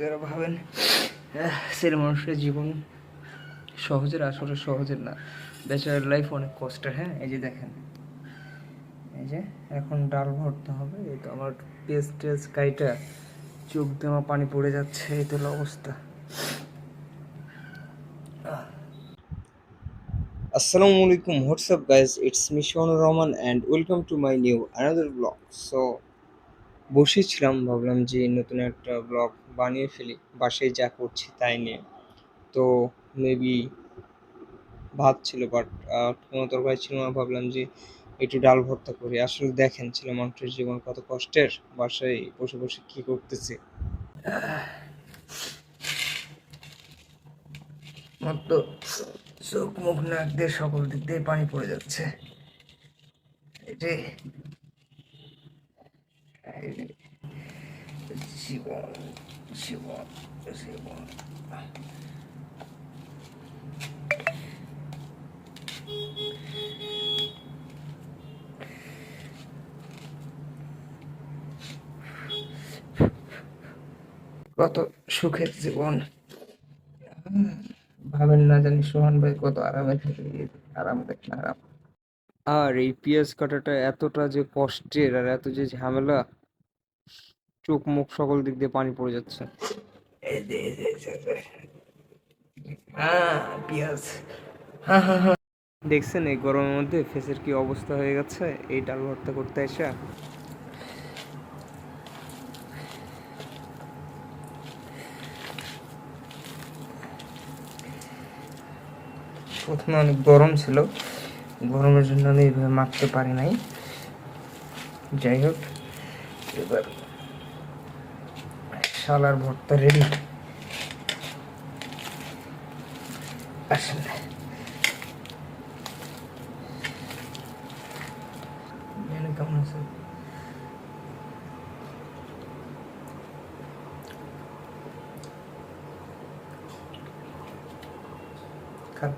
যারা ভাবেন ছেলে মানুষের জীবন সহজের আসলে সহজের না। বেচারার লাইফ অনেক কষ্টের হ্যাঁ? এই যে দেখেন। এই যে এখন ডাল ভরতে হবে, এই তো আমার পেস টেস কাইটা চোখ আমার পানি পড়ে যাচ্ছে, এই তো অবস্থা। আসসালামু আলাইকুম WhatsApp guys it's me Shanur Rahman and welcome to my new another blog so বসেছিলাম, ভাবলাম যে নতুন একটা ব্লগ বানিয়ে ফেলি, বাসায় যা করছি তাই নিয়ে। তো মেবি ভাত ছিল বাট কোনো তরকারি ছিল না, ভাবলাম যে একটু ডাল ভর্তা করি। আসলে দেখেন, ছিল মানুষের জীবন কত কষ্টের, বাসায় বসে বসে কি করতেছে। চোখ মুখ নাক দিয়ে সকল দিক দিয়ে পানি পড়ে যাচ্ছে। যে কত সুখের জীবন। ভাবেন না জানি সোহান ভাই কত আরামে আরাম দেখেন আরাম। আর এই পেঁয়াজ কাটাটা এতটা যে কষ্টের আর এত যে ঝামেলা চোখ মুখ সকল দিক দিয়ে পানি পড়ে যাচ্ছে। দেখছেন এই গরমের মধ্যে ফেসের কি অবস্থা হয়ে গেছে? এই ডাল ভর্তা করতে এসে। প্রথমে অনেক গরম ছিল। গরমের জন্য আমি এইভাবে মাখতে পারি নাই। যাই হোক এবার শালার ভর্তা রেডি আসেন মেনু কেমন আছে খান